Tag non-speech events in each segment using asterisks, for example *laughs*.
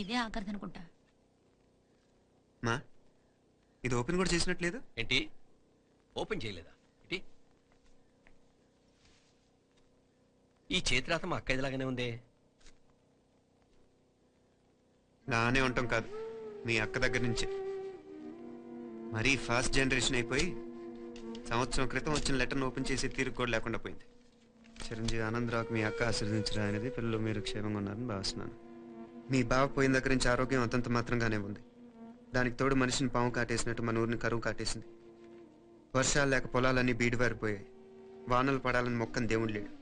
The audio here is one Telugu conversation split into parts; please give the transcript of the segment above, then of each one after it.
ఇదే ఆఖరిది అనుకుంటా. మా ఇది ఓపెన్ కూడా చేసినట్లేదు? ఏంటి? ఓపెన్ చేయలేదా? ఏంటి? ఈ చేతిరాత మా అక్కయ్యలాగానే ఉందే? నానే ఉంటాం కాదు మీ అక్క దగ్గర నుంచే. మరీ ఫాస్ట్ జనరేషన్ అయిపోయి సంవత్సరం క్రితం వచ్చిన లెటర్ను ఓపెన్ చేసి తీరు కూడా లేకుండా పోయింది. చిరంజీవి ఆనందరావుకి మీ అక్క ఆశీర్వదించరా అనేది పిల్లలు మీరు క్షేమంగా ఉన్నారని భావిస్తున్నాను. మీ బావ పోయిన దగ్గర నుంచి ఆరోగ్యం అంతంత మాత్రంగానే ఉంది. దానికి తోడు మనిషిని పాము కాటేసినట్టు మన ఊరిని కరువు కాటేసింది. వర్షాలు లేక పొలాలన్నీ బీడివారిపోయాయి. వానలు పడాలని మొక్కని దేవుడు లేడు.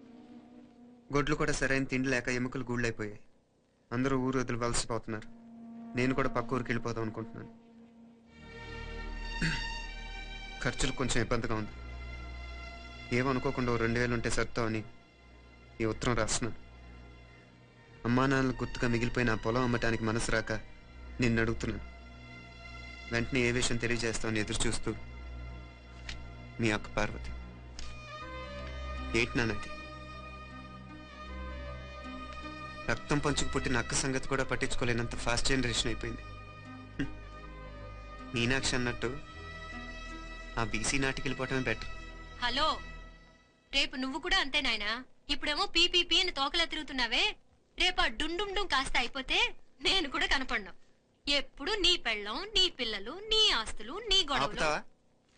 గొడ్లు కూడా సరైన తిండి లేక ఎముకలు గూళ్ళైపోయాయి. అందరూ ఊరు వదిలి వలసిపోతున్నారు. నేను కూడా పక్క ఊరికి వెళ్ళిపోదాం అనుకుంటున్నాను. ఖర్చులు కొంచెం ఇబ్బందిగా ఉంది. ఏమనుకోకుండా ఓ రెండు వేలు ఉంటే సర్తామని ఈ ఉత్తరం రాస్తున్నాను. అమ్మా నాన్నలు గుర్తుగా మిగిలిపోయిన ఆ పొలం అమ్మటానికి మనసు రాక నిన్ను అడుగుతున్నాను. వెంటనే ఏ విషయం తెలియజేస్తామని ఎదురు చూస్తూ మీ అక్క పార్వతి. ఏంటి నాన్నది రక్తం పంచుకు పుట్టిన అక్క సంగతి కూడా పట్టించుకోలేనంత ఫాస్ట్ జనరేషన్ అయిపోయింది. మీనాక్షి అన్నట్టు ఆ బీసీ నాటికి వెళ్ళిపోవటమే బెటర్ హలో రేపు నువ్వు కూడా అంతే నాయనా. ఇప్పుడేమో పీపీపీ అని తోకలా తిరుగుతున్నావే. రేపు ఆ డుండుం డుం కాస్త అయిపోతే నేను కూడా కనపడ్ను. ఎప్పుడు నీ పెళ్ళం నీ పిల్లలు నీ ఆస్తులు నీ గొడవలు. ఆపుతావా?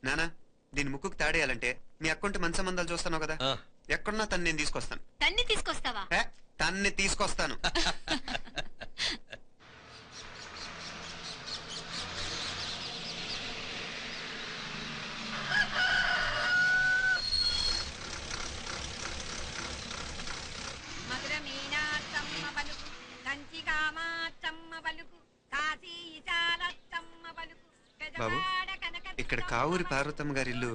నానా దీని ముక్కుకు తాడేయాలంటే మీ అక్కంటే మంచి సంబంధాలు చూస్తాను కదా. ఆ, ఎక్కడున్నా తను నేను తీసుకొస్తాను. తన్ని తీసుకొస్తావా? ఏ, తన్ని తీసుకొస్తాను. *laughs* కావూరి పార్వతమ్మ గారి ఇల్లు.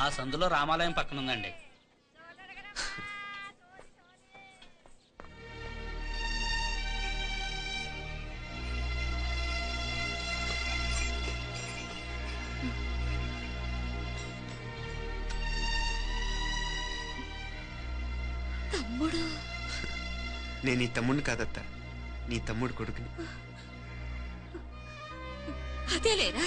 ఆ సందులో రామాలయం పక్కన ఉందండి తమ్ముడు. నేను నీ తమ్ముడిని కాదత్తా నీ తమ్ముడు కొడుకుని. అదేలేరా?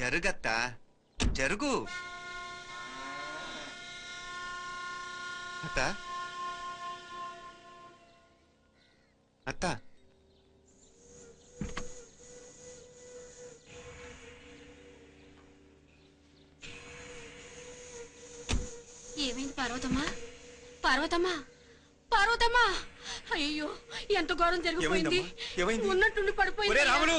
జరుగత్తా? జరుగు. అత్త? అత్త? ఏమైంది పార్వతమ్మా? పార్వతమ్మా? పార్వతమ్మా! అయ్యో ఎంత ఘోరం జరిగిపోయింది? ఉన్నట్టుండి పడిపోయింది రాములు!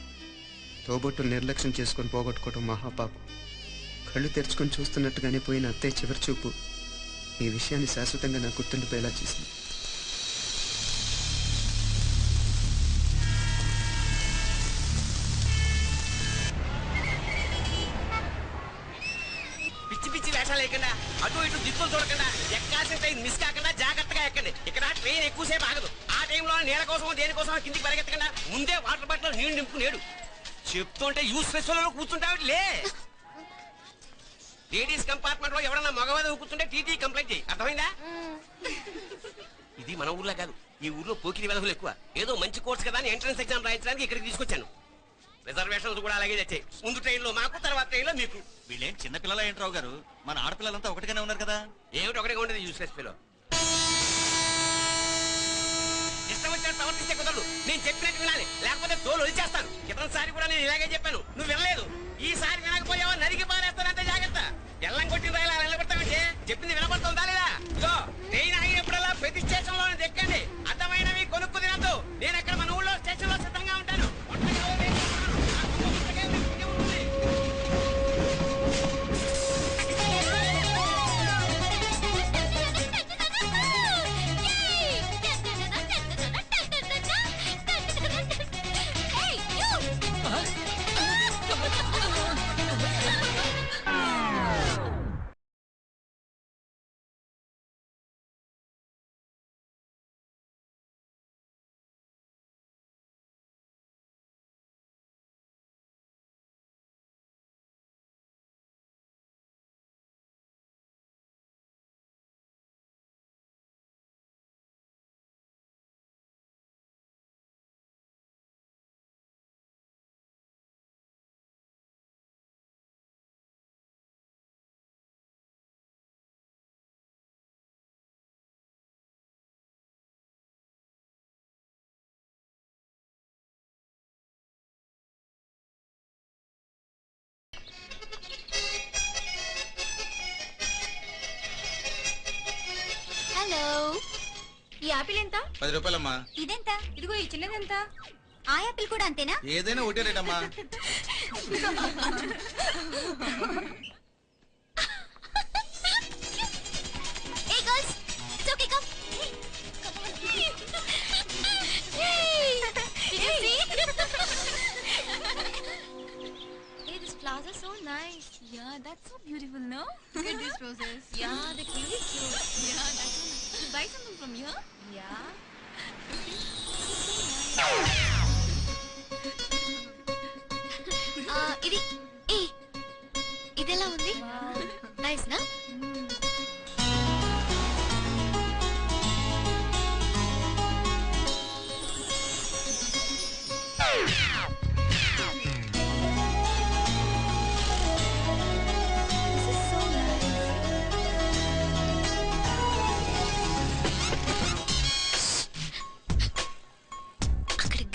తోబొట్టు నిర్లక్ష్యం చేసుకొని పోగొట్టుకోవడం మహాపాపం. కళ్ళు తెరుచుకొని చూస్తున్నట్టుగానే పోయిన అత్తయ్య చివరి చూపు ఈ విషయాన్ని శాశ్వతంగా నా గుర్తుండిపోయేలా చేసింది. పిచ్చి పిచ్చి వేషాలు లేకుండా అటు ఇటు దిక్కులు చూడకుండా ఎక్కాల్సిన ట్రైన్ మిస్ కాకుండా జాగ్రత్తగా ఎక్కండి. ఇక్కడ ట్రైన్ ఎక్కువసేపు ఆగదు. ఆ టైంలో నీళ్ళ కోసం దేనికోసం కిందికి పరిగెత్తకుండా ముందే వాటర్ బాటిల్ నీళ్ళు నింపుకునేడు చెప్తుంటే యూస్లెస్లో కూర్చుంటావు లే! లేడీస్ కంపార్ట్మెంట్లో ఎవరన్నా మగవాదం కూర్చుంటే టీటీ కంప్లైంట్ చేయి. అర్థమైందా? ఇది మన ఊర్లో కాదు. ఈ ఊర్లో పోకిరి వెధవులు ఎక్కువ. ఏదో మంచి కోర్స్ కదా అని ఎంట్రన్స్ ఎగ్జామ్ రాయించడానికి ఇక్కడికి తీసుకొచ్చాను. రిజర్వేషన్స్ కూడా అలాగే తెచ్చాయి. ముందు ట్రైన్లో మాకు తర్వాత ట్రైన్లో మీకు. వీళ్ళేం చిన్న పిల్లల ఏంట్రావు గారు? మన ఆడపిల్లలంతా ఒకటిగానే ఉన్నారు కదా? ఏమిటి ఒకటిగా ఉండేది యూస్లెస్ పిలో ఇష్టం వచ్చినట్టు ప్రవర్తిస్తే కుదరదు. నేను చెప్పినట్టు వినాలి. లేకపోతే తోలు నేను ఇలాగే చెప్పాను. నువ్వు వినలేదు. ఈసారి ఈ యాపిల్ ఎంత పది రూపాయలమ్మా ఇదెంత ఇదిగో ఈ చిన్నది ఎంత ఆ యాపిల్ కూడా అంతేనా ఏదైనా ఒకటే రేట్ అమ్మా Hey girls, it's okay, come. Come on. Yay! Did you see? hey, this flowers are so nice. Yeah, that's so beautiful, no? Look at these roses. Yeah, they're really cute. Yeah, that's so nice. Buy something from here? Yeah. Uh, ఇది ఏ ఇదెలా ఉంది నైస్ నా